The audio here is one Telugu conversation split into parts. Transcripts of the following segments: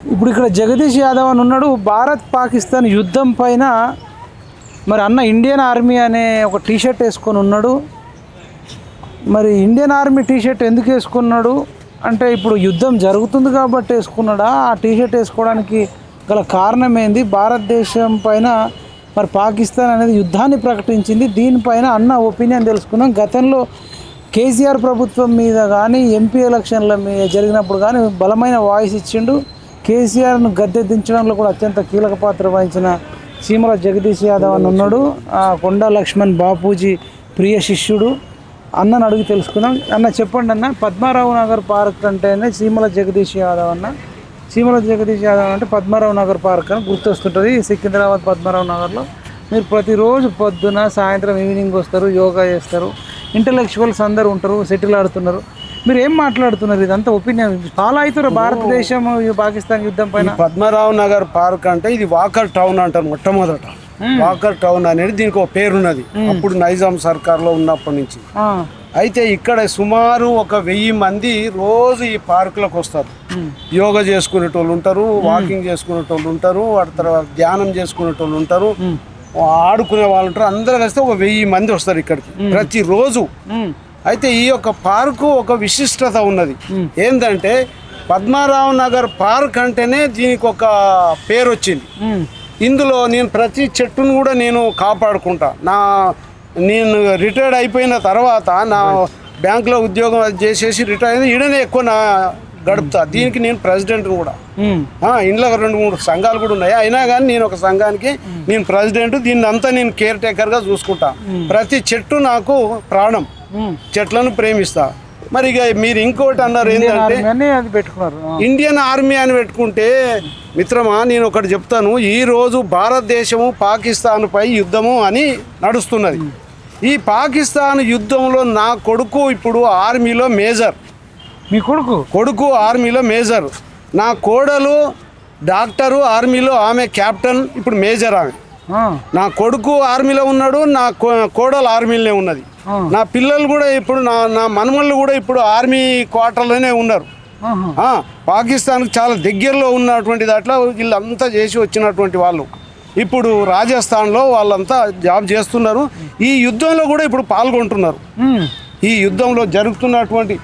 ఇప్పుడు ఇక్కడ జగదీష్ యాదవ్ అని ఉన్నాడు. భారత్ పాకిస్తాన్ యుద్ధం పైన మరి అన్న ఇండియన్ ఆర్మీ అనే ఒక టీషర్ట్ వేసుకొని ఉన్నాడు. మరి ఇండియన్ ఆర్మీ టీషర్ట్ ఎందుకు వేసుకున్నాడు? అంటే ఇప్పుడు యుద్ధం జరుగుతుంది కాబట్టి వేసుకున్నాడా? ఆ టీషర్ట్ వేసుకోవడానికి గల కారణం ఏంది? భారతదేశం పైన మరి పాకిస్తాన్ అనేది యుద్ధాన్ని ప్రకటించింది. దీనిపైన అన్న ఒపీనియన్ తెలుసుకుందాం గతంలో కేసీఆర్ ప్రభుత్వం మీద కానీ ఎంపీ ఎలక్షన్ల మీద జరిగినప్పుడు కానీ బలమైన వాయిస్ ఇచ్చిండు. కేసీఆర్ను గద్దె దించడంలో కూడా అత్యంత కీలక పాత్ర వహించిన సీమల జగదీష్ యాదవ్ అని ఉన్నాడు. ఆ కొండా లక్ష్మణ్ బాపూజీ ప్రియ శిష్యుడు. అన్నను అడిగి తెలుసుకుందాం. అన్న చెప్పండి అన్న పద్మారావు నగర్ పార్క్ అంటేనే చీమల జగదీష్ యాదవ్ అన్న. చీమల జగదీష్ యాదవ్ అంటే పద్మారావు నగర్ పార్క్ అని గుర్తొస్తుంటుంది. సికింద్రాబాద్ పద్మారావు నగర్లో మీరు ప్రతిరోజు పొద్దున సాయంత్రం ఈవినింగ్ వస్తారు యోగా చేస్తారు. ఇంటలెక్చువల్స్ అందరూ ఉంటారు సెటిల్ ఆడుతున్నారు. మీరు ఏం మాట్లాడుతున్నారు? ఇదంతా ఒపీనియన్. ఫాలో అవుతారు భారతదేశం ఈ పాకిస్తాన్ యుద్ధం పైన. పద్మరావు నగర్ పార్క్ అంటే ఇది వాకర్ టౌన్ అంటారు మొట్టమొదట. వాకర్ టౌన్ అనేది దీనికి ఒక పేరున్నది. అప్పుడు నైజాం సర్కార్లో ఉన్నప్పటి నుంచి. అయితే ఇక్కడ సుమారు ఒక వెయ్యి మంది రోజు ఈ పార్కులకు వస్తారు. యోగా చేసుకునేటోళ్ళు ఉంటారు వాకింగ్ చేసుకునేటోళ్ళు ఉంటారు వాటి తర్వాత ధ్యానం చేసుకునేటోళ్ళు ఉంటారు. ఆడుకునే వాళ్ళు ఉంటారు. అందరూ కలిస్తే ఒక వెయ్యి మంది వస్తారు ఇక్కడికి. ప్రతిరోజు అయితే ఈ యొక్క పార్కు ఒక విశిష్టత ఉన్నది. ఏంటంటే పద్మారావు నగర్ పార్క్ అంటేనే దీనికి ఒక పేరు వచ్చింది ఇందులో నేను ప్రతి చెట్టును కూడా నేను కాపాడుకుంటా. నా నేను రిటైర్డ్ అయిపోయిన తర్వాత నా బ్యాంకులో ఉద్యోగం చేసేసి రిటైర్ అయింది. ఈడనే ఎక్కువ నా గడుపుతా. దీనికి నేను ప్రెసిడెంట్ కూడా. ఇంట్లో రెండు మూడు సంఘాలు కూడా ఉన్నాయి. అయినా కానీ నేను ఒక సంఘానికి నేను ప్రెసిడెంట్. దీన్ని అంతా నేను కేర్ టేకర్గా చూసుకుంటా ప్రతి చెట్టు నాకు ప్రాణం. చెట్లను ప్రేమిస్తా. మరి ఇక మీరు ఇంకోటి అన్నారు ఏంటంటే ఇండియన్ ఆర్మీ అని పెట్టుకుంటే మిత్రమా నేను ఒకటి చెప్తాను ఈ రోజు భారతదేశము పాకిస్తాన్పై యుద్ధము అని నడుస్తున్నది. ఈ పాకిస్తాన్ యుద్ధంలో నా కొడుకు ఇప్పుడు ఆర్మీలో మేజర్. మీ కొడుకు? కొడుకు ఆర్మీలో మేజర్. నా కోడలు డాక్టరు ఆర్మీలో ఆమె క్యాప్టెన్ ఇప్పుడు మేజర్ ఆమె. నా కొడుకు ఆర్మీలో ఉన్నాడు నా కోడలు ఆర్మీలోనే ఉన్నది. నా పిల్లలు కూడా ఇప్పుడు నా నా మనుమళ్ళు కూడా ఇప్పుడు ఆర్మీ క్వార్టర్లోనే ఉన్నారు. పాకిస్తాన్కి చాలా దగ్గరలో ఉన్నటువంటి దాంట్లో వీళ్ళంతా చేసి వచ్చినటువంటి వాళ్ళు. ఇప్పుడు రాజస్థాన్లో వాళ్ళంతా జాబ్ చేస్తున్నారు. ఈ యుద్ధంలో కూడా ఇప్పుడు పాల్గొంటున్నారు. ఈ యుద్ధంలో జరుగుతున్నటువంటి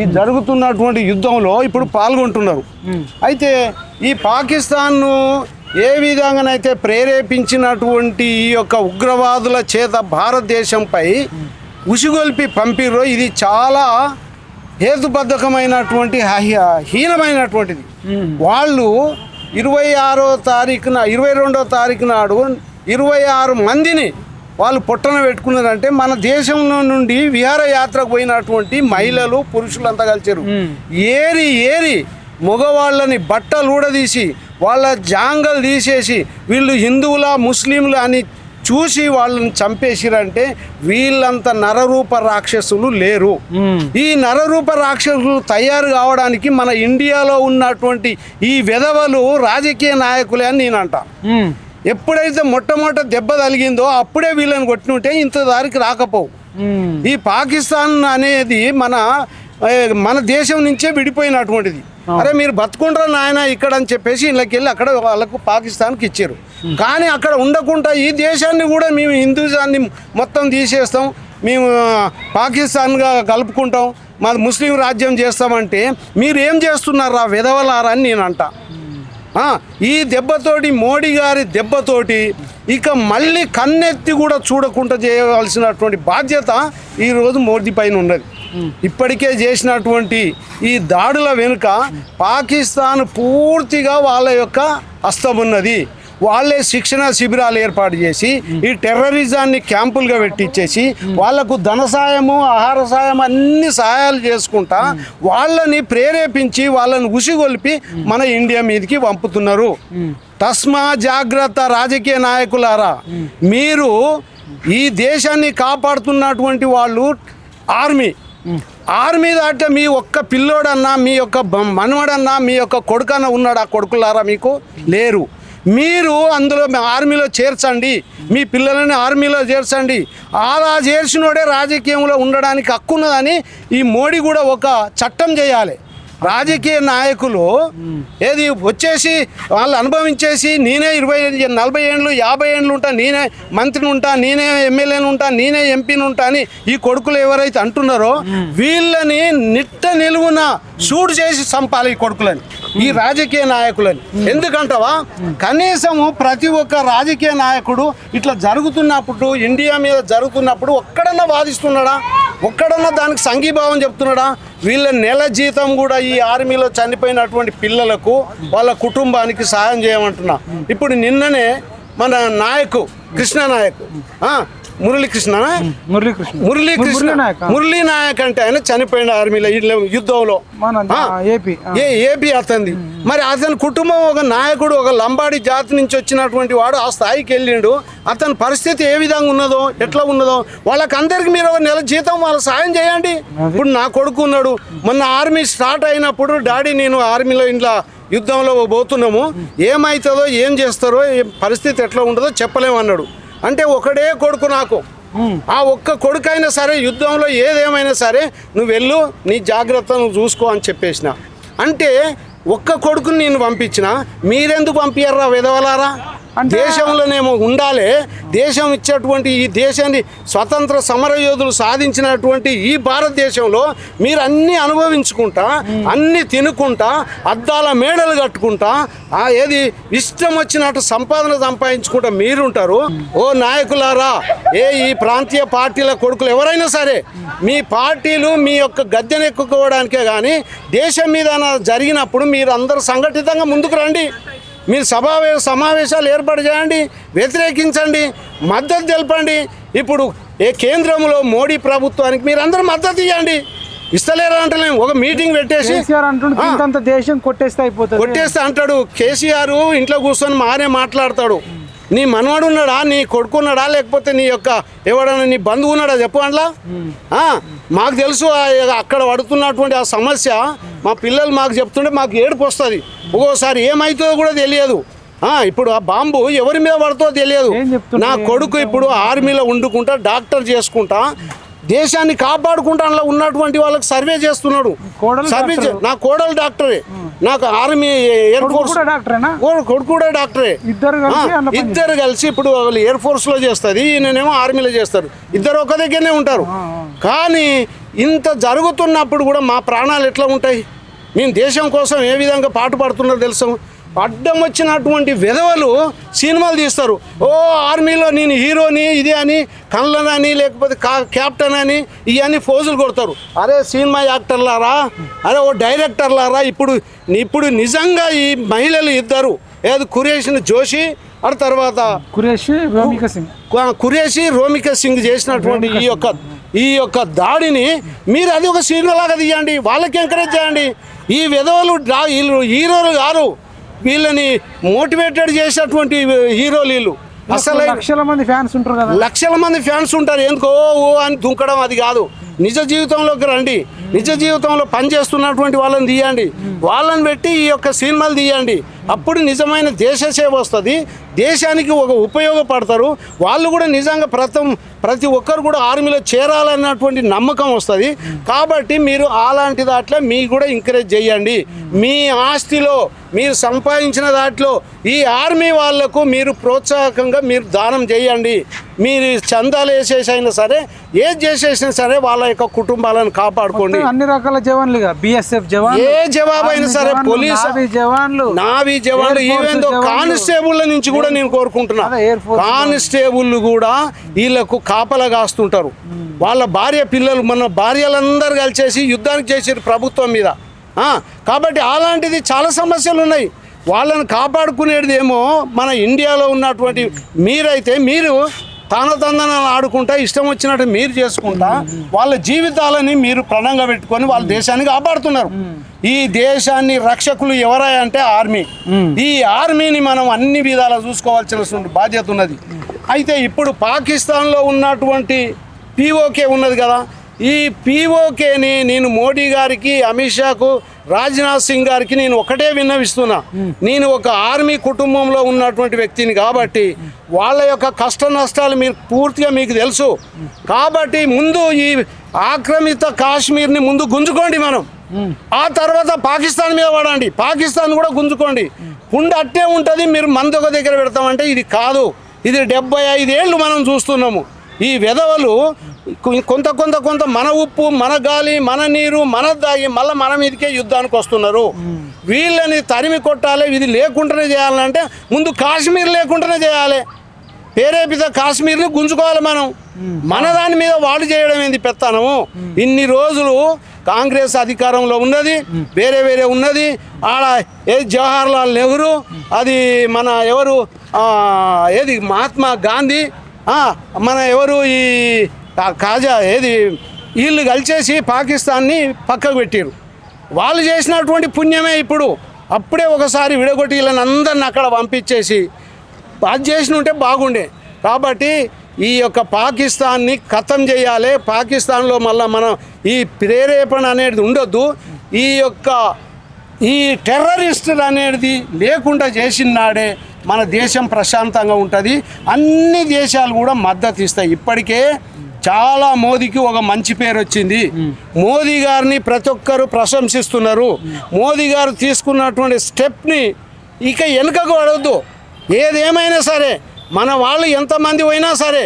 ఈ జరుగుతున్నటువంటి యుద్ధంలో ఇప్పుడు పాల్గొంటున్నారు. అయితే ఈ పాకిస్తాన్ను ఏ విధంగానైతే ప్రేరేపించినటువంటి ఈ యొక్క ఉగ్రవాదుల చేత భారతదేశంపై ఉసిగొల్పి పంపిర్రో ఇది చాలా హేతుబద్ధకమైనటువంటి హీనమైనటువంటిది. వాళ్ళు ఇరవై ఆరో తారీఖున ఇరవై రెండో తారీఖు నాడు ఇరవై ఆరు మందిని వాళ్ళు పొట్టన పెట్టుకున్నారంటే మన దేశంలో నుండి విహారయాత్రకు పోయినటువంటి మహిళలు పురుషులంతా కలిచారు. ఏరి ఏరి మగవాళ్ళని బట్టలు ఊడదీసి వాళ్ళ జాంగలు తీసేసి వీళ్ళు హిందువుల ముస్లింలు అని చూసి వాళ్ళని చంపేసిరంటే వీళ్ళంత నరరూప రాక్షసులు లేరు. ఈ నరరూప రాక్షసులు తయారు కావడానికి మన ఇండియాలో ఉన్నటువంటి ఈ విధవలు రాజకీయ నాయకులే అని నేను అంట ఎప్పుడైతే మొట్టమొదట దెబ్బ తగిలిందో అప్పుడే వీళ్ళని కొట్టినుంటే ఇంత దారికి రాకపోవు. ఈ పాకిస్తాన్ అనేది మన మన దేశం నుంచే విడిపోయినటువంటిది. అరే మీరు బతుకుంటారా నాయన ఇక్కడ అని చెప్పేసి ఇళ్ళకి వెళ్ళి అక్కడ వాళ్ళకు పాకిస్తాన్కి ఇచ్చారు. కానీ అక్కడ ఉండకుండా ఈ దేశాన్ని కూడా మేము హిందూజాన్ని మొత్తం తీసేస్తాం. మేము ఆ, పాకిస్తాన్గా కలుపుకుంటాం. మాది ముస్లిం రాజ్యం చేస్తామంటే మీరు ఏం చేస్తున్నారా విధవలారా అని నేను అంటా. ఆ, ఈ దెబ్బతోటి మోడీ గారి దెబ్బతోటి ఇక మళ్ళీ కన్నెత్తి కూడా చూడకుండా చేయవలసినటువంటి బాధ్యత ఈరోజు మోదీ పైన ఉన్నది. ఇప్పటికే చేసినటువంటి ఈ దాడుల వెనుక పాకిస్తాన్ పూర్తిగా వాళ్ళ యొక్క హస్తం ఉన్నది. వాళ్ళే శిక్షణ శిబిరాలు ఏర్పాటు చేసి ఈ టెర్రరిజాన్ని క్యాంపులుగా పెట్టించేసి వాళ్ళకు ధన సాయము ఆహార సాయం అన్ని సహాయాలు చేసుకుంటా వాళ్ళని ప్రేరేపించి వాళ్ళని ఉసిగొల్పి మన ఇండియా మీదకి పంపుతున్నారు. తస్మా జాగ్రత్త రాజకీయ నాయకులారా మీరు ఈ దేశాన్ని కాపాడుతున్నటువంటి వాళ్ళు ఆర్మీ. ఆర్మీ దాట మీ ఒక్క పిల్లోడన్నా మీ యొక్క మనవడన్నా మీ యొక్క కొడుకన్నా ఉన్నాడు ఆ కొడుకులారా మీకు? లేరు. మీరు అందులో ఆర్మీలో చేర్చండి. మీ పిల్లలని ఆర్మీలో చేర్చండి. అలా చేర్చినోడే రాజకీయంలో ఉండడానికి హక్కున్నదని ఈ మోడీ కూడా ఒక చట్టం చేయాలి. రాజకీయ నాయకులు ఏది వచ్చేసి వాళ్ళు అనుభవించేసి నేనే ఇరవై నలభై ఏండ్లు యాభై ఏండ్లు ఉంటా నేనే మంత్రిని ఉంటా నేనే ఎమ్మెల్యేని ఉంటా నేనే ఎంపీని ఉంటా అని ఈ కొడుకులు ఎవరైతే అంటున్నారో వీళ్ళని నిట్ట నిలువున షూట్ చేసి చంపాలి ఈ కొడుకులని ఈ రాజకీయ నాయకులని. ఎందుకంటావా? కనీసము ప్రతి ఒక్క రాజకీయ నాయకుడు ఇట్లా జరుగుతున్నప్పుడు ఇండియా మీద జరుగుతున్నప్పుడు ఒక్కడన్నా వాదిస్తున్నాడా? ఒక్కడన్నా దానికి సంఘీభావం చెప్తున్నాడా? వీళ్ళ నెల జీతం కూడా ఈ ఆర్మీలో చనిపోయినటువంటి పిల్లలకు వాళ్ళ కుటుంబానికి సహాయం చేయమంటున్నా. ఇప్పుడు నిన్ననే మన నాయకు కృష్ణ నాయకు మురళీకృష్ణ మురళీకృష్ణ. మురళీకృష్ణ. మురళీ నాయక్, అంటే ఆయన చనిపోయిన ఆర్మీలో యుద్ధంలో. ఏపీ. ఏ ఏపీ అతనిది. మరి అతని కుటుంబం ఒక నాయకుడు ఒక లంబాడి జాతి నుంచి వచ్చినటువంటి వాడు ఆ స్థాయికి వెళ్ళిండు. అతని పరిస్థితి ఏ విధంగా ఉన్నదో ఎట్లా ఉన్నదో వాళ్ళకందరికి మీరు ఒక నెల జీతం వాళ్ళ సాయం చేయండి. ఇప్పుడు నా కొడుకు ఉన్నాడు. మొన్న ఆర్మీ స్టార్ట్ అయినప్పుడు డాడీ నేను ఆర్మీలో ఇంట్లో యుద్ధంలో పోతున్నాము. ఏమవుతుందో ఏం చేస్తారో ఏం పరిస్థితి ఎట్లా ఉంటుందో చెప్పలేమన్నాడు. అంటే ఒకడే కొడుకు నాకు. ఆ ఒక్క కొడుకైనా సరే యుద్ధంలో ఏదేమైనా సరే నువ్వు వెళ్ళు నీ జాగ్రత్త నువ్వు చూసుకో అని చెప్పేసిన. అంటే ఒక్క కొడుకుని నేను పంపించిన మీరెందుకు పంపించారా విధవలారా? దేశంలోనేమో ఉండాలి. దేశం ఇచ్చేటువంటి ఈ దేశాన్ని స్వతంత్ర సమర యోధులు సాధించినటువంటి ఈ భారతదేశంలో మీరు అన్ని అనుభవించుకుంటా అన్ని తినుకుంటా అద్దాల మేడలు కట్టుకుంటా ఆ ఏది ఇష్టం వచ్చినట్టు సంపాదన సంపాదించుకుంటా మీరుంటారు. ఓ నాయకులారా ఏ ఈ ప్రాంతీయ పార్టీల కొడుకులు ఎవరైనా సరే మీ పార్టీలు మీ యొక్క గద్దెను ఎక్కుకోవడానికే కానీ దేశం మీద జరిగినప్పుడు మీరు అందరూ సంఘటితంగా ముందుకు రండి. మీరు సమావే సమావేశాలు ఏర్పాటు చేయండి వ్యతిరేకించండి మద్దతు తెలపండి. ఇప్పుడు ఏ కేంద్రంలో మోడీ ప్రభుత్వానికి మీరు అందరూ మద్దతు ఇవ్వండి ఇస్తలేరు అంటలేము ఒక మీటింగ్ పెట్టేసి దేశం కొట్టేస్తే అయిపోతుంది. కొట్టేస్తే అంటాడు. కేసీఆర్ ఇంట్లో కూర్చొని మానే మాట్లాడతాడు. నీ మనవాడు ఉన్నాడా? నీ కొడుకు ఉన్నాడా లేకపోతే నీ యొక్క ఎవడన్నా నీ బంధువు ఉన్నాడా? చెప్పు అందులో ఆ, మాకు తెలుసు అక్కడ పడుతున్నటువంటి ఆ సమస్య. మా పిల్లలు మాకు చెప్తుంటే మాకు ఏడుపు వస్తుంది. ఒక్కోసారి ఏమవుతుందో కూడా తెలియదు. ఆ, ఇప్పుడు ఆ బాంబు ఎవరి మీద పడుతుందో తెలియదు? నా కొడుకు ఇప్పుడు ఆర్మీలో వండుకుంటా డాక్టర్ చేసుకుంటా దేశాన్ని కాపాడుకుంటా అందులో ఉన్నటువంటి వాళ్ళకి సర్వే చేస్తున్నాడు. సర్వే. నా కోడలు డాక్టరే. నాకు ఆర్మీ ఎయిర్ ఫోర్స్ కొడుకు కూడా డాక్టరే. ఇద్దరు కలిసి ఇప్పుడు వాళ్ళు ఎయిర్ ఫోర్స్లో చేస్తుంది ఈయనేమో ఆర్మీలో చేస్తారు. ఇద్దరు ఒక దగ్గరనే ఉంటారు. కానీ ఇంత జరుగుతున్నప్పుడు కూడా మా ప్రాణాలు ఎట్లా ఉంటాయి? మేము దేశం కోసం ఏ విధంగా పాటు పడుతున్నారో తెలుసు? అడ్డం వచ్చినటువంటి విధవలు సినిమాలు తీస్తారు. ఓ ఆర్మీలో నేను హీరోని ఇది అని కళ్ళనని లేకపోతే కా క్యాప్టెన్ అని ఇవన్నీ ఫోజులు కొడతారు. అరే సినిమా యాక్టర్లారా? అరే ఓ డైరెక్టర్లారా? ఇప్పుడు ఇప్పుడు నిజంగా ఈ మహిళలు ఇద్దరు. ఏది కురేషన్ జోషి ఆ తర్వాత కురేష్ రోమిక సింగ్. కురేషి రోమిక సింగ్ చేసినటువంటి ఈ యొక్క ఈ యొక్క దాడిని మీరు అది ఒక సినిమాలాగా తీయండి. వాళ్ళకి ఎంకరేజ్ చేయండి. ఈ విధవలు వీళ్ళు హీరోలు గారు వీళ్ళని మోటివేటెడ్ చేసేటువంటి హీరోలు వీళ్ళు అసలు లక్షల మంది ఫ్యాన్స్ ఉంటారు కదా. లక్షల మంది ఫ్యాన్స్ ఉంటారు. ఎందుకో ఓ అని దుంకడం అది కాదు. నిజ జీవితంలోకి రండి. నిజ జీవితంలో పనిచేస్తున్నటువంటి వాళ్ళని తీయండి. వాళ్ళని పెట్టి ఈ యొక్క సినిమాలు తీయండి. అప్పుడు నిజమైన దేశ సేవ వస్తుంది. దేశానికి ఒక ఉపయోగపడతారు. వాళ్ళు కూడా నిజంగా ప్రతి ప్రతి ఒక్కరు కూడా ఆర్మీలో చేరాలన్నటువంటి నమ్మకం వస్తుంది. కాబట్టి మీరు అలాంటి దాంట్లో మీ కూడా ఎంకరేజ్ చేయండి. మీ ఆస్తిలో మీరు సంపాదించిన దాంట్లో ఈ ఆర్మీ వాళ్ళకు మీరు ప్రోత్సాహకంగా మీరు దానం చేయండి. మీరు చందాలు వేసేసైనా సరే ఏది చేసేసినా సరే వాళ్ళ యొక్క కుటుంబాలను కాపాడుకోండి. అన్ని రకాల జవాన్లు బిఎస్ఎఫ్ జవాన్లు ఏ జవాబు అయినా సరే పోలీస్ జవాన్లు నావీ జవాన్లు ఎయిర్ ఫోర్స్ ఈవెన్ దో జవాన్లు. కానిస్టేబుల్ నుంచి కూడా నేను కోరుకుంటున్నా. కానిస్టేబుల్ కూడా వీళ్ళకు కాపలా కాస్తుంటారు. వాళ్ళ భార్య పిల్లలు మన భార్యలందరూ కలిసేసి యుద్ధానికి చేసారు ప్రభుత్వం మీద. కాబట్టి అలాంటిది చాలా సమస్యలు ఉన్నాయి. వాళ్ళని కాపాడుకునేది ఏమో మన ఇండియాలో ఉన్నటువంటి మీరైతే మీరు తానతందనాలు ఆడుకుంటా ఇష్టం వచ్చినట్టు మీరు చేసుకుంటా వాళ్ళ జీవితాలని మీరు ప్రణంగా పెట్టుకొని వాళ్ళ దేశాన్ని కాపాడుతున్నారు. ఈ దేశాన్ని రక్షకులు ఎవరా అంటే ఆర్మీ. ఈ ఆర్మీని మనం అన్ని విధాలా చూసుకోవాల్సిన బాధ్యత ఉన్నది. అయితే ఇప్పుడు పాకిస్తాన్లో ఉన్నటువంటి పిఓకే ఉన్నది కదా ఈ పీఓకేని నేను మోడీ గారికి అమిత్ షాకు రాజ్నాథ్ సింగ్ గారికి నేను ఒకటే విన్నవిస్తున్నా. నేను ఒక ఆర్మీ కుటుంబంలో ఉన్నటువంటి వ్యక్తిని కాబట్టి వాళ్ళ యొక్క కష్ట నష్టాలు మీరు పూర్తిగా మీకు తెలుసు. కాబట్టి ముందు ఈ ఆక్రమిత కాశ్మీర్ని ముందు గుంజుకోండి మనం. ఆ తర్వాత పాకిస్తాన్ మీద పడండి. పాకిస్తాన్ కూడా గుంజుకోండి. పుండు అట్టే ఉంటుంది మీరు మంది ఒక దగ్గర పెడతామంటే ఇది కాదు. ఇది డెబ్బై ఐదేళ్ళు మనం చూస్తున్నాము. ఈ విధవలు కొంత కొంత కొంత మన ఉప్పు మన గాలి మన నీరు మన దాగి మళ్ళీ మన మీదకే యుద్ధానికి వస్తున్నారు. వీళ్ళని తరిమి కొట్టాలి ఇది లేకుండానే చేయాలంటే ముందు కాశ్మీర్ లేకుండానే చేయాలి. పేరేపిత కాశ్మీర్ని గుంజుకోవాలి మనం. మన దాని మీద వాడు చేయడం ఏంది పెత్తనము? ఇన్ని రోజులు కాంగ్రెస్ అధికారంలో ఉన్నది వేరే వేరే ఉన్నది. ఆడ ఏది జవహర్లాల్ నెహ్రూ అది మన ఎవరు ఏది మహాత్మా గాంధీ మన ఎవరు ఈ కాజా ఏది వీళ్ళు కలిసేసి పాకిస్తాన్ని పక్కకు పెట్టారు. వాళ్ళు చేసినటువంటి పుణ్యమే ఇప్పుడు. అప్పుడే ఒకసారి విడగొట్టి వీళ్ళని అందరిని అక్కడ పంపించేసి అది చేసిన ఉంటే బాగుండే. కాబట్టి ఈ యొక్క పాకిస్తాన్ని ఖతం చేయాలి పాకిస్తాన్లో మళ్ళీ మనం ఈ ప్రేరేపణ అనేది ఉండొద్దు. ఈ యొక్క ఈ టెర్రరిస్టులు అనేది లేకుండా చేసిన నాడే మన దేశం ప్రశాంతంగా ఉంటుంది. అన్ని దేశాలు కూడా మద్దతు ఇస్తాయి. ఇప్పటికే చాలా మోదీకి ఒక మంచి పేరు వచ్చింది. మోదీ గారిని ప్రతి ఒక్కరు ప్రశంసిస్తున్నారు. మోదీ గారు తీసుకున్నటువంటి స్టెప్ని ఇక వెనుకకు పడవద్దు. ఏదేమైనా సరే మన వాళ్ళు ఎంతమంది పోయినా సరే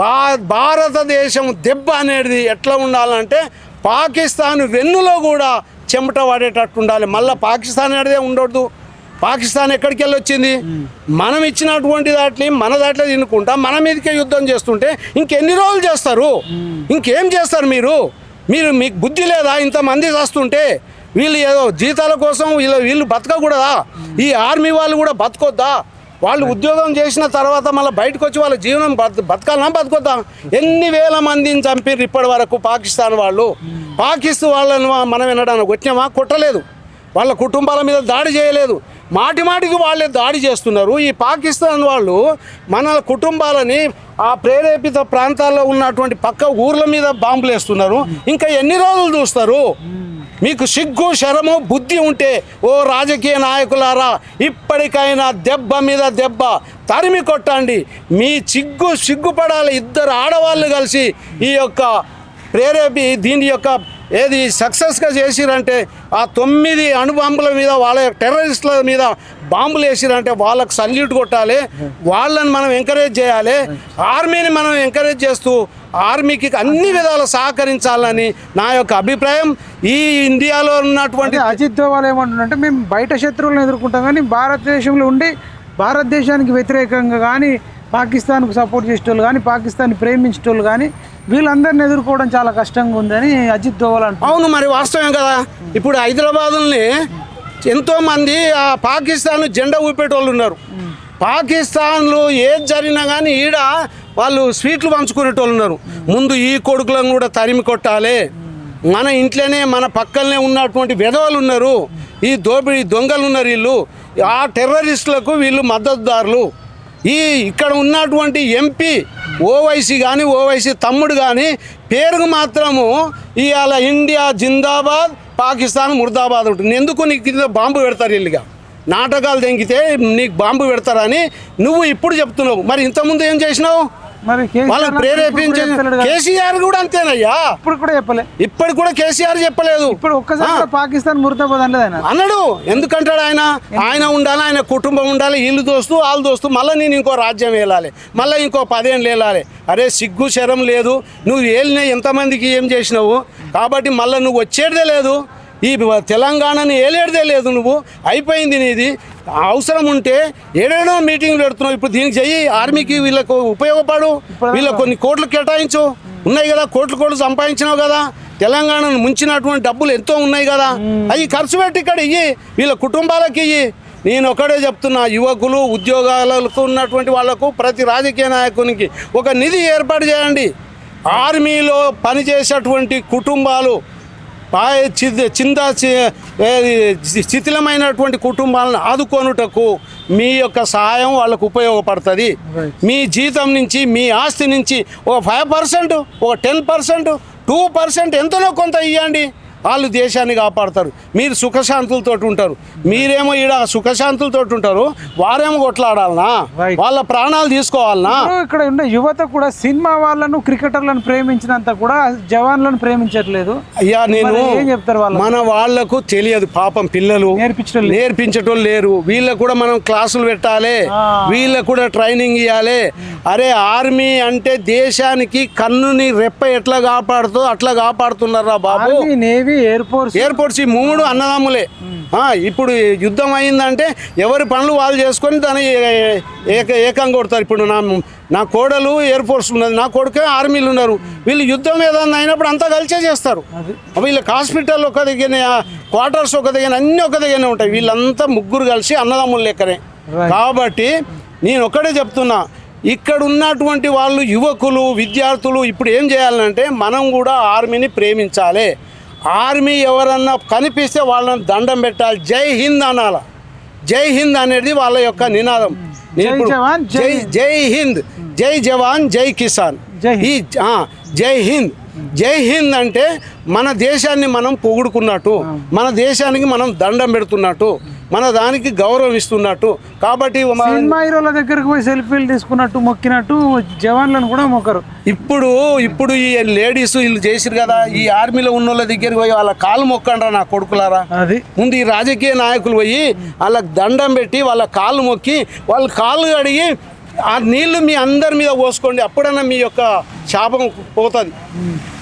భా భారతదేశం దెబ్బ అనేది ఎట్లా ఉండాలంటే పాకిస్తాన్ వెన్నులో కూడా చెమట పడేటట్టు ఉండాలి. మళ్ళీ పాకిస్తాన్ అనేదే ఉండొద్దు. పాకిస్తాన్ ఎక్కడికి వెళ్ళి వచ్చింది మనం ఇచ్చినటువంటి దాంట్లో మన దాంట్లో తినుకుంటా మన మీదకే యుద్ధం చేస్తుంటే ఇంకెన్ని రోజులు చేస్తారు? ఇంకేం చేస్తారు మీరు? మీరు మీకు బుద్ధి లేదా? ఇంతమంది చేస్తుంటే వీళ్ళు ఏదో జీతాల కోసం వీళ్ళు వీళ్ళు బతకకూడదా? ఈ ఆర్మీ వాళ్ళు కూడా బతకొద్దా? వాళ్ళు ఉద్యోగం చేసిన తర్వాత మళ్ళీ బయటకు వచ్చి వాళ్ళ జీవనం బత బతకాలన్నా బతకొద్దా? ఎన్ని వేల మందిని చంపారు ఇప్పటి వరకు పాకిస్తాన్ వాళ్ళు. పాకిస్తాన్ వాళ్ళను మనం వినడానికి వచ్చామా? కొట్టలేదు. వాళ్ళ కుటుంబాల మీద దాడి చేయలేదు. మాటి మాటికి వాళ్ళే దాడి చేస్తున్నారు. ఈ పాకిస్తాన్ వాళ్ళు మన కుటుంబాలని ఆ ప్రేరేపిత ప్రాంతాల్లో ఉన్నటువంటి పక్క ఊర్ల మీద బాంబులు వేస్తున్నారు. ఇంకా ఎన్ని రోజులు చూస్తారు? మీకు సిగ్గు శరము బుద్ధి ఉంటే ఓ రాజకీయ నాయకులారా ఇప్పటికైనా దెబ్బ మీద దెబ్బ తరిమి కొట్టండి. మీ సిగ్గు సిగ్గుపడాలి ఇద్దరు ఆడవాళ్ళు కలిసి ఈ యొక్క ప్రేరేపి దీని యొక్క ఏది సక్సెస్గా చేసిరంటే ఆ తొమ్మిది అణుబాంబుల మీద వాళ్ళ టెర్రరిస్టుల మీద బాంబులు వేసిరంటే వాళ్ళకు సల్యూట్ కొట్టాలి వాళ్ళని మనం ఎంకరేజ్ చేయాలి ఆర్మీని మనం ఎంకరేజ్ చేస్తూ ఆర్మీకి అన్ని విధాలు సహకరించాలని నా యొక్క అభిప్రాయం. ఈ ఇండియాలో ఉన్నటువంటి అజిత్ దోవాల్ ఏమంటుందంటే మేము బయట శత్రువులను ఎదుర్కొంటాం కానీ భారతదేశంలో ఉండి భారతదేశానికి వ్యతిరేకంగా కానీ పాకిస్తాన్కు సపోర్ట్ చేసేటోళ్ళు కానీ పాకిస్తాన్ని ప్రేమించేటోళ్ళు కానీ వీళ్ళందరిని ఎదుర్కోవడం చాలా కష్టంగా ఉందని అజిత్ దోవల్ అంటారు అవును మరి వాస్తవం కదా. ఇప్పుడు హైదరాబాదుల్ని ఎంతోమంది ఆ పాకిస్తాన్ జెండా ఊపేటోళ్ళు ఉన్నారు. పాకిస్తాన్లో ఏది జరిగినా కానీ ఈడ వాళ్ళు స్వీట్లు పంచుకునేటోళ్ళు ఉన్నారు. ముందు ఈ కొడుకులను కూడా తరిమి కొట్టాలి. మన ఇంట్లోనే మన పక్కనే ఉన్నటువంటి విధవలు ఉన్నారు. ఈ దోపిడీ దొంగలు ఉన్నారు వీళ్ళు. ఆ టెర్రరిస్టులకు వీళ్ళు మద్దతుదారులు. ఈ ఇక్కడ ఉన్నటువంటి ఎంపీ ఓవైసీ కానీ ఓవైసీ తమ్ముడు కానీ పేరుకు మాత్రము ఇవాళ ఇండియా జిందాబాద్ పాకిస్తాన్ ముర్దాబాద్ ఉంటుంది. ఎందుకు నీకు బాంబు పెడతారు ఇల్లుగా నాటకాలు దెంగితే నీకు బాంబు పెడతారని నువ్వు ఇప్పుడు చెప్తున్నావు. మరి ఇంతకుముందు ఏం చేసినావు? ఇప్పుడు ప్రేరేపించే. కేసీఆర్ కూడా అంతేనయ్యా. ఇప్పుడు కూడా చెప్పలే. ఇప్పటికి కూడా కేసీఆర్ చెప్పలేదు. ఇప్పుడు ఒక్కసారి పాకిస్తాన్ అనలేదు ఆయన. అన్నాడు ఎందుకంటాడు ఆయన? ఆయన ఉండాలి ఆయన కుటుంబం ఉండాలి వీళ్ళు దోస్తు వాళ్ళు దోస్తు మళ్ళీ నేను ఇంకో రాజ్యం వెళ్ళాలి మళ్ళీ ఇంకో పదేళ్ళు వెళ్ళాలి అరే సిగ్గు శరం లేదు. నువ్వు ఏలిన ఎంతమందికి ఏం చేసినావు? కాబట్టి మళ్ళీ నువ్వు వచ్చేదే లేదు. ఈ తెలంగాణని ఏలేడదే లేదు నువ్వు. అయిపోయింది నీది. అవసరం ఉంటే ఏడేడో మీటింగ్ పెడుతున్నావు. ఇప్పుడు దీనికి చెయ్యి ఆర్మీకి వీళ్ళకు ఉపయోగపడు. వీళ్ళకి కొన్ని కోట్లు కేటాయించు. ఉన్నాయి కదా కోట్లు కోట్లు సంపాదించినావు కదా. తెలంగాణను ముంచినటువంటి డబ్బులు ఎంతో ఉన్నాయి కదా. అవి ఖర్చు పెట్టి ఇక్కడ ఇయ్యి. వీళ్ళ కుటుంబాలకి ఇయ్యి. నేను ఒకటే చెప్తున్నా యువకులు ఉద్యోగాలకు ఉన్నటువంటి వాళ్ళకు ప్రతి రాజకీయ నాయకునికి ఒక నిధి ఏర్పాటు చేయండి. ఆర్మీలో పనిచేసేటువంటి కుటుంబాలు చింద శిథిలమైనటువంటి కుటుంబాలను ఆదుకొనుటకు మీ యొక్క సహాయం వాళ్ళకు ఉపయోగపడుతుంది. మీ జీతం నుంచి మీ ఆస్తి నుంచి ఒక ఫైవ్ పర్సెంట్ ఒక టెన్ పర్సెంట్ టూ పర్సెంట్ ఎంతలో కొంత ఇవ్వండి వాళ్ళు దేశాన్ని కాపాడతారు. మీరు సుఖశాంతులతో ఉంటారు. మీరేమో ఈడ సుఖశాంతులతో ఉంటారు. వారేమో కొట్లాడాలనా. వాళ్ళ ప్రాణాలు తీసుకోవాలనా? ఇక్కడ ఉన్న యువత కూడా సినిమా వాళ్ళను క్రికెటర్లను ప్రేమించినంత కూడా జవాన్లను ప్రేమించట్లేదు. అయ్యా నేను ఏం చెప్తారు వాళ్ళు మన వాళ్ళకు తెలియదు పాపం పిల్లలు. నేర్పించడం లేదు. నేర్పించటం లేరు. వీళ్ళకు కూడా మనం క్లాసులు పెట్టాలి. వీళ్ళకు కూడా ట్రైనింగ్ ఇవ్వాలి అరే ఆర్మీ అంటే దేశానికి కన్నుని రెప్ప ఎట్లా కాపాడుతో అట్లా కాపాడుతున్నారా బాబు? ఎయిర్ ఫోర్స్ ఎయిర్పోర్ట్స్ ఈ మూడు అన్నదమ్ములే. ఆ, ఇప్పుడు యుద్ధం అయిందంటే ఎవరి పనులు వాళ్ళు చేసుకొని దాన్ని ఏ- ఏక ఏకంగా కొడతారు. ఇప్పుడు నా నా కోడలు ఎయిర్ ఫోర్స్ ఉన్నది నా కొడుకే ఆర్మీలు ఉన్నారు. వీళ్ళు యుద్ధం ఏదన్నా అయినప్పుడు అంతా కలిసే చేస్తారు. వీళ్ళకి హాస్పిటల్ ఒక దగ్గర క్వార్టర్స్ ఒక దగ్గర అన్ని ఒక దగ్గరనే ఉంటాయి. వీళ్ళంతా ముగ్గురు కలిసి అన్నదమ్ములు లెక్కనే. కాబట్టి నేను ఒక్కడే చెప్తున్నా ఇక్కడ ఉన్నటువంటి వాళ్ళు యువకులు విద్యార్థులు ఇప్పుడు ఏం చేయాలంటే మనం కూడా ఆర్మీని ప్రేమించాలి. ఆర్మీ ఎవరన్నా కనిపిస్తే వాళ్ళని దండం పెట్టాలి. జై హింద్ అనాల. జై హింద్ అనేది వాళ్ళ యొక్క నినాదం. నేను జై జై హింద్ జై జవాన్ జై కిసాన్. ఈ జై హింద్. జై హింద్ అంటే మన దేశాన్ని మనం పొగుడుకున్నట్టు మన దేశానికి మనం దండం పెడుతున్నట్టు మన దానికి గౌరవం ఇస్తున్నట్టు కాబట్టి సినిమా హీరోల దగ్గరికి పోయి సెల్ఫీలు తీసుకున్నట్టు మొక్కినట్టు జవాన్లను కూడా మొక్కరు. ఇప్పుడు ఇప్పుడు ఈ లేడీస్ వీళ్ళు చేసిరు కదా ఈ ఆర్మీలో ఉన్న వాళ్ళ దగ్గరికి పోయి వాళ్ళ కాలు మొక్కండ్రా నా కొడుకులారా? అది. ముందు ఈ రాజకీయ నాయకులు పోయి వాళ్ళకి దండం పెట్టి వాళ్ళ కాళ్ళు మొక్కి వాళ్ళ కాళ్ళు కడిగి ఆ నీళ్ళు మీ అందరి మీద పోసుకోండి అప్పుడన్నా మీ యొక్క శాపం పోతుంది.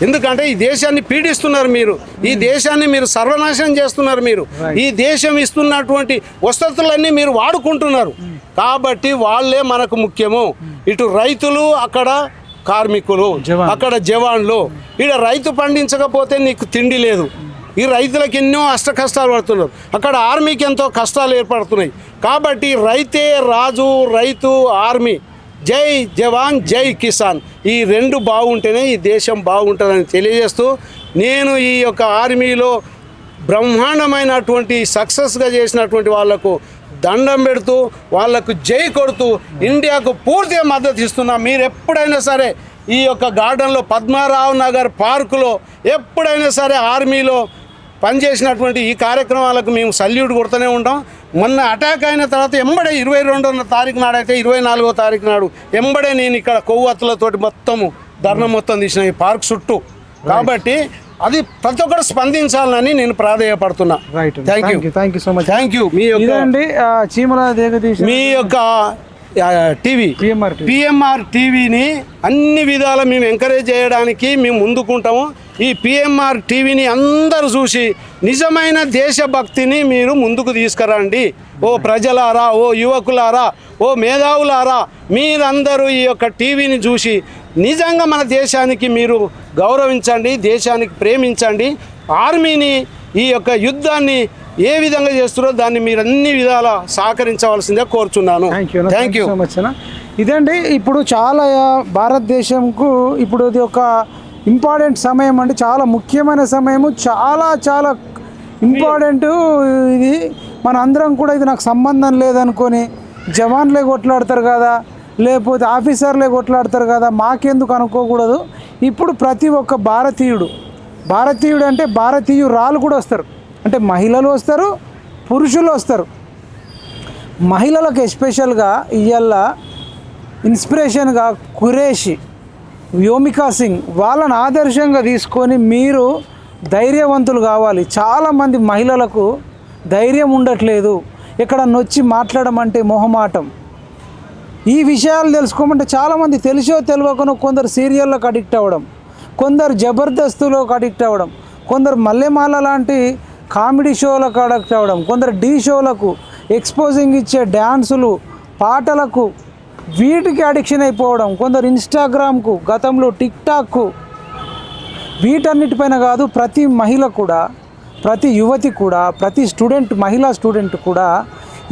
ఎందుకంటే ఈ దేశాన్ని పీడిస్తున్నారు మీరు. ఈ దేశాన్ని మీరు సర్వనాశనం చేస్తున్నారు మీరు. ఈ దేశం ఇస్తున్నటువంటి వసతులన్నీ మీరు వాడుకుంటున్నారు. కాబట్టి వాళ్ళే మనకు ముఖ్యము. ఇటు రైతులు అక్కడ కార్మికులు. అక్కడ జవాన్లు. ఇక్కడ రైతు పండించకపోతే నీకు తిండి లేదు. ఈ రైతులకు ఎన్నో అష్ట కష్టాలు పడుతున్నారు. అక్కడ ఆర్మీకి ఎంతో కష్టాలు ఏర్పడుతున్నాయి. కాబట్టి రైతే రాజు రైతు ఆర్మీ. జై జవాన్ జై కిసాన్. ఈ రెండు బాగుంటేనే ఈ దేశం బాగుంటుందని తెలియజేస్తూ నేను ఈ యొక్క ఆర్మీలో బ్రహ్మాండమైనటువంటి సక్సెస్గా చేసినటువంటి వాళ్ళకు దండం పెడుతూ వాళ్ళకు జై కొడుతూ ఇండియాకు పూర్తిగా మద్దతు ఇస్తున్నా. మీరు ఎప్పుడైనా సరే ఈ యొక్క గార్డెన్లో పద్మారావు నగర్ పార్కులో ఎప్పుడైనా సరే ఆర్మీలో పనిచేసినటువంటి ఈ కార్యక్రమాలకు మేము సల్యూట్ కొడుతూనే ఉంటాం. మొన్న అటాక్ అయిన తర్వాత ఎంబడే ఇరవై రెండవ తారీఖు నాడైతే ఇరవై నాలుగో తారీఖు నాడు ఎంబడే నేను ఇక్కడ కొవ్వొత్తులతోటి మొత్తము ధర్నా మొత్తం తీసిన ఈ పార్క్ చుట్టూ. కాబట్టి అది ప్రతి ఒక్కరు స్పందించాలని నేను ప్రాధేయపడుతున్నా. Right thank you thank you so much thank you మీ యొక్క చీమల మీ యొక్క టీవీ. పిఎంఆర్ టీవీని అన్ని విధాల మేము ఎంకరేజ్ చేయడానికి మేము ముందుకుంటాము. ఈ పిఎంఆర్ టీవీని అందరూ చూసి నిజమైన దేశభక్తిని మీరు ముందుకు తీసుకురండి. ఓ ప్రజలారా ఓ యువకులారా ఓ మేధావులారా మీరందరూ ఈ యొక్క టీవీని చూసి నిజంగా మన దేశానికి మీరు గౌరవించండి దేశానికి ప్రేమించండి. ఆర్మీని ఈ యొక్క యుద్ధాన్ని ఏ విధంగా చేస్తారో దాన్ని మీరు అన్ని విధాల సహకరించవలసిందే కోరుచున్నాను. థ్యాంక్ యూ ఇదండి ఇప్పుడు చాలా భారతదేశంకు ఇప్పుడు ఇది ఒక ఇంపార్టెంట్ సమయం అంటే చాలా ముఖ్యమైన సమయము చాలా చాలా ఇంపార్టెంట్ ఇది. మన అందరం కూడా ఇది నాకు సంబంధం లేదనుకొని జవాన్లే కొట్లాడతారు కదా లేకపోతే ఆఫీసర్లే కొట్లాడతారు కదా మాకెందుకు అనుకోకూడదు. ఇప్పుడు ప్రతి ఒక్క భారతీయుడు భారతీయుడు అంటే భారతీయురాలు కూడా వస్తారు. అంటే మహిళలు వస్తారు పురుషులు వస్తారు. మహిళలకు ఎస్పెషల్గా ఇవాళ ఇన్స్పిరేషన్గా కురేషి వ్యోమికా సింగ్ వాళ్ళని ఆదర్శంగా తీసుకొని మీరు ధైర్యవంతులు కావాలి. చాలామంది మహిళలకు ధైర్యం ఉండట్లేదు. ఇక్కడ నొచ్చి మాట్లాడమంటే మొహమాటం. ఈ విషయాలు తెలుసుకోమంటే చాలామంది తెలిసో తెలియకనో కొందరు సీరియల్లకు అడిక్ట్ అవ్వడం కొందరు జబర్దస్తులకు అడిక్ట్ అవ్వడం కొందరు మల్లెమాల లాంటి కామెడీ షోలకు అడిక్ట్ అవ్వడం కొందరు డీ షోలకు ఎక్స్పోజింగ్ ఇచ్చే డ్యాన్సులు పాటలకు వీటికి అడిక్షన్ అయిపోవడం కొందరు ఇన్స్టాగ్రామ్కు గతంలో టిక్ టాక్కు వీటన్నిటిపైన కాదు ప్రతి మహిళ కూడా ప్రతి యువతి కూడా ప్రతి స్టూడెంట్ మహిళా స్టూడెంట్ కూడా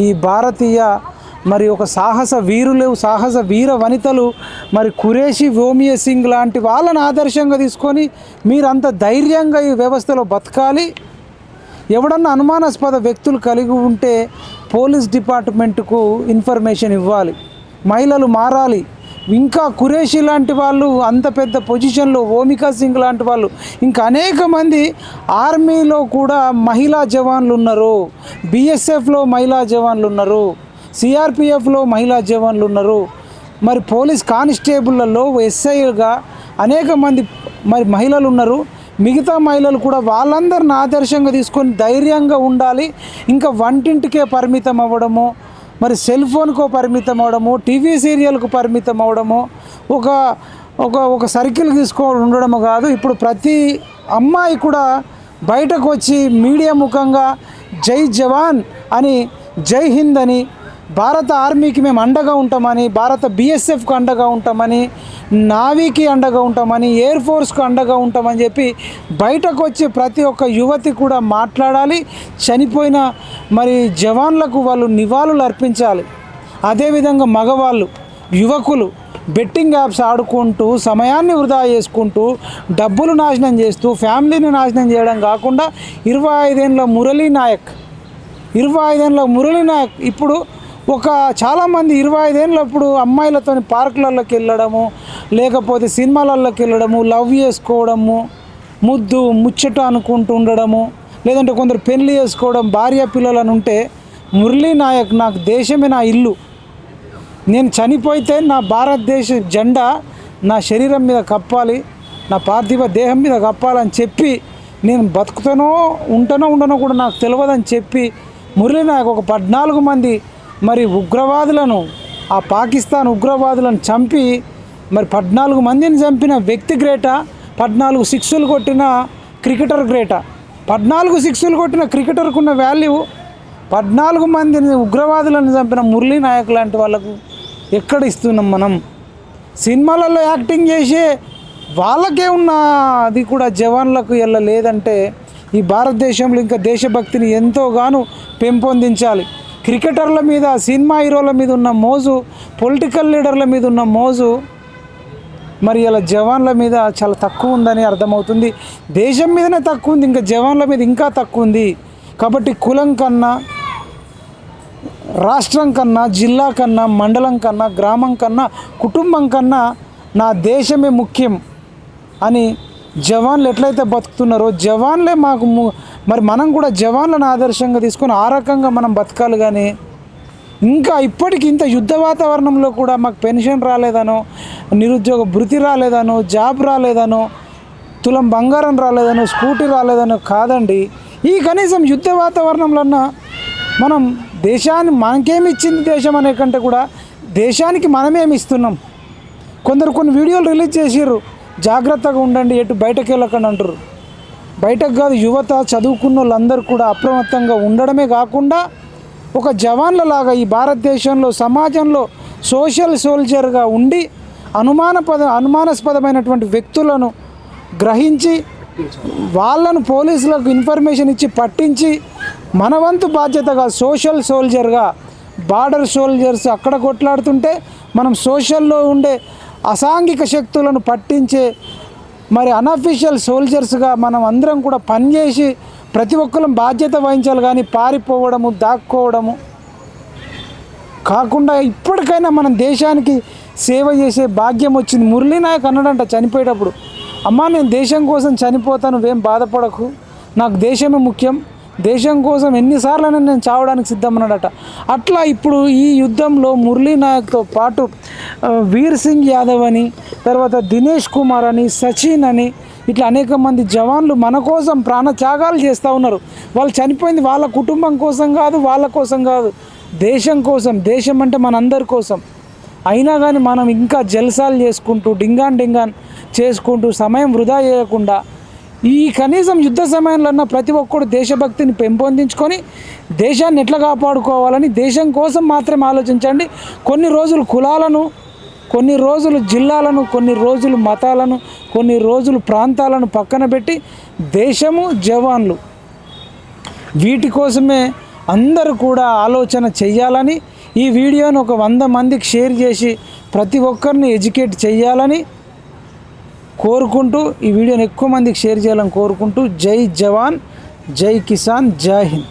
ఈ భారతీయ మరి ఒక సాహస వీరులు సాహస వీర వనితలు మరి కురేషి వ్యోమియ సింగ్ లాంటి వాళ్ళని ఆదర్శంగా తీసుకొని మీరంత ధైర్యంగా ఈ వ్యవస్థలో బతకాలి. ఎవడన్నా అనుమానాస్పద వ్యక్తులు కలిగి ఉంటే పోలీస్ డిపార్ట్మెంట్కు ఇన్ఫర్మేషన్ ఇవ్వాలి. మహిళలు మారాలి. ఇంకా కురేషి లాంటి వాళ్ళు అంత పెద్ద పొజిషన్లో ఓమికా సింగ్ లాంటి వాళ్ళు. ఇంకా అనేక మంది ఆర్మీలో కూడా మహిళా జవాన్లు ఉన్నారు బీఎస్ఎఫ్లో మహిళా జవాన్లు ఉన్నారు సిఆర్పిఎఫ్లో మహిళా జవాన్లు ఉన్నారు మరి పోలీస్ కానిస్టేబుల్లలో ఎస్ఐగా అనేక మంది మరి మహిళలు ఉన్నారు మిగతా మహిళలు కూడా వాళ్ళందరిని ఆదర్శంగా తీసుకొని ధైర్యంగా ఉండాలి. ఇంకా వంటింటికే పరిమితం అవ్వడము మరి సెల్ ఫోన్కు పరిమితం అవడము టీవీ సీరియల్కు పరిమితం అవ్వడము ఒక ఒక ఒక సర్కిల్ తీసుకో ఉండడము కాదు. ఇప్పుడు ప్రతి అమ్మాయి కూడా బయటకు వచ్చి మీడియా ముఖంగా జై జవాన్ అని జై హింద్ అని భారత ఆర్మీకి మేము అండగా ఉంటామని భారత బీఎస్ఎఫ్కి అండగా ఉంటామని నావీకి అండగా ఉంటామని ఎయిర్ ఫోర్స్కి అండగా ఉంటామని చెప్పి బయటకు వచ్చి ప్రతి ఒక్క యువతి కూడా మాట్లాడాలి. చనిపోయిన మరి జవాన్లకు వాళ్ళు నివాళులు అర్పించాలి. అదేవిధంగా మగవాళ్ళు యువకులు బెట్టింగ్ యాప్స్ ఆడుకుంటూ సమయాన్ని వృధా చేసుకుంటూ డబ్బులు నాశనం చేస్తూ ఫ్యామిలీని నాశనం చేయడం కాకుండా ఇరవై ఐదేళ్ళ మురళీ నాయక్ ఇరవై ఐదేళ్ళ మురళీ నాయక్ ఇప్పుడు ఒక చాలామంది ఇరవై ఐదేళ్ళప్పుడు అమ్మాయిలతో పార్కులలోకి వెళ్ళడము లేకపోతే సినిమాలలోకి వెళ్ళడము లవ్ చేసుకోవడము ముద్దు ముచ్చట అనుకుంటూ ఉండడము లేదంటే కొందరు పెళ్ళి చేసుకోవడం భార్య పిల్లలను ఉంటే మురళీ నాయక్ నాకు దేశమే నా ఇల్లు. నేను చనిపోతే నా భారతదేశ జెండా నా శరీరం మీద కప్పాలి నా పార్థివ దేహం మీద కప్పాలని చెప్పి నేను బతుకుతానో ఉంటానో ఉండనో కూడా నాకు తెలియదని చెప్పి మురళీ నాయక్ ఒక పద్నాలుగు మంది మరి ఉగ్రవాదులను ఆ పాకిస్తాన్ ఉగ్రవాదులను చంపి మరి పద్నాలుగు మందిని చంపిన వ్యక్తి గ్రేటా పద్నాలుగు సిక్సులు కొట్టిన క్రికెటర్ గ్రేటా. పద్నాలుగు సిక్సులు కొట్టిన క్రికెటర్కు ఉన్న వాల్యూ పద్నాలుగు మందిని ఉగ్రవాదులను చంపిన మురళీ నాయక్ లాంటి వాళ్ళకు ఎక్కడ ఇస్తున్నాం మనం? సినిమాలలో యాక్టింగ్ చేసే వాళ్ళకే ఉన్న అది కూడా జవాన్లకు ఇలా లేదంటే ఈ భారతదేశంలో ఇంకా దేశభక్తిని ఎంతోగాను పెంపొందించాలి. క్రికెటర్ల మీద సినిమా హీరోల మీద ఉన్న మోజు పొలిటికల్ లీడర్ల మీద ఉన్న మోజు మరి ఇలా జవాన్ల మీద చాలా తక్కువ ఉందని అర్థమవుతుంది. దేశం మీదనే తక్కువ ఉంది ఇంకా జవాన్ల మీద ఇంకా తక్కువ ఉంది. కాబట్టి కులం కన్నా రాష్ట్రం కన్నా జిల్లా కన్నా మండలం కన్నా గ్రామం కన్నా కుటుంబం కన్నా నా దేశమే ముఖ్యం అని జవాన్లు ఎట్లయితే బతుకుతున్నారో జవాన్లే మాకు ము- మరి మనం కూడా జవాన్లను ఆదర్శంగా తీసుకొని ఆ రకంగా మనం బతకాలి కానీ ఇంకా ఇప్పటికి ఇంత యుద్ధ వాతావరణంలో కూడా మాకు పెన్షన్ రాలేదనో నిరుద్యోగ భృతి రాలేదనో జాబ్ రాలేదనో తులం బంగారం రాలేదనో స్కూటీ రాలేదనో కాదండి. ఈ కనీసం యుద్ధ వాతావరణంలో మనం దేశాన్ని మనకేమి ఇచ్చింది దేశం అనే కంటే కూడా దేశానికి మనమేమి ఇస్తున్నాం. కొందరు కొన్ని వీడియోలు రిలీజ్ చేసిర్రు. జాగ్రత్తగా ఉండండి ఎటు బయటకు వెళ్ళకండి అంటారు బయటకు కాదు యువత చదువుకున్న వాళ్ళందరూ కూడా అప్రమత్తంగా ఉండడమే కాకుండా ఒక జవాన్లలాగా ఈ భారతదేశంలో సమాజంలో సోషల్ సోల్జర్గా ఉండి అనుమానపద అనుమానాస్పదమైనటువంటి వ్యక్తులను గ్రహించి వాళ్ళను పోలీసులకు ఇన్ఫర్మేషన్ ఇచ్చి పట్టించి మనవంతు బాధ్యతగా సోషల్ సోల్జర్గా బార్డర్ సోల్జర్స్ అక్కడ కొట్లాడుతుంటే మనం సోషల్లో ఉండే అసాంఘిక శక్తులను పట్టించే మరి అనఫీషియల్ సోల్జర్స్గా మనం అందరం కూడా పనిచేసి ప్రతి ఒక్కరం బాధ్యత వహించాలి కానీ పారిపోవడము దాక్కోవడము. కాకుండా ఇప్పటికైనా మనం దేశానికి సేవ చేసే భాగ్యం వచ్చింది. మురళీనాయక్ అన్నాడంట చనిపోయేటప్పుడు అమ్మా నేను దేశం కోసం చనిపోతాను నువ్వేం బాధపడకు. నాకు దేశమే ముఖ్యం. దేశం కోసం ఎన్నిసార్లు నేను చావడానికి సిద్ధమన్నాడట. అట్లా ఇప్పుడు ఈ యుద్ధంలో మురళీ నాయక్తో పాటు వీర్ సింగ్ యాదవ్ అని తర్వాత దినేష్ కుమార్ అని సచిన్ అని ఇట్లా అనేక మంది జవాన్లు మన కోసం ప్రాణత్యాగాలు చేస్తూ ఉన్నారు. వాళ్ళు చనిపోయింది వాళ్ళ కుటుంబం కోసం కాదు వాళ్ళ కోసం కాదు. దేశం కోసం దేశం అంటే మనందరి కోసం. అయినా కానీ మనం ఇంకా జల్సాలు చేసుకుంటూ డింగాన్ డింగాన్ చేసుకుంటూ సమయం వృధా చేయకుండా ఈ కనీసం యుద్ధ సమయంలో ప్రతి ఒక్కడు దేశభక్తిని పెంపొందించుకొని దేశాన్ని ఎట్లా కాపాడుకోవాలని దేశం కోసం మాత్రమే ఆలోచించండి. కొన్ని రోజులు కులాలను కొన్ని రోజులు జిల్లాలను కొన్ని రోజులు మతాలను కొన్ని రోజులు ప్రాంతాలను పక్కన పెట్టి దేశము జవాన్లు. వీటి కోసమే అందరూ కూడా ఆలోచన చెయ్యాలని ఈ వీడియోను ఒక వంద మందికి షేర్ చేసి ప్రతి ఒక్కరిని ఎడ్యుకేట్ చేయాలని కోరుకుంటూ ఈ వీడియోని ఎక్కువ మందికి షేర్ చేయాలని కోరుకుంటూ జై జవాన్ జై కిసాన్ జై హింద్.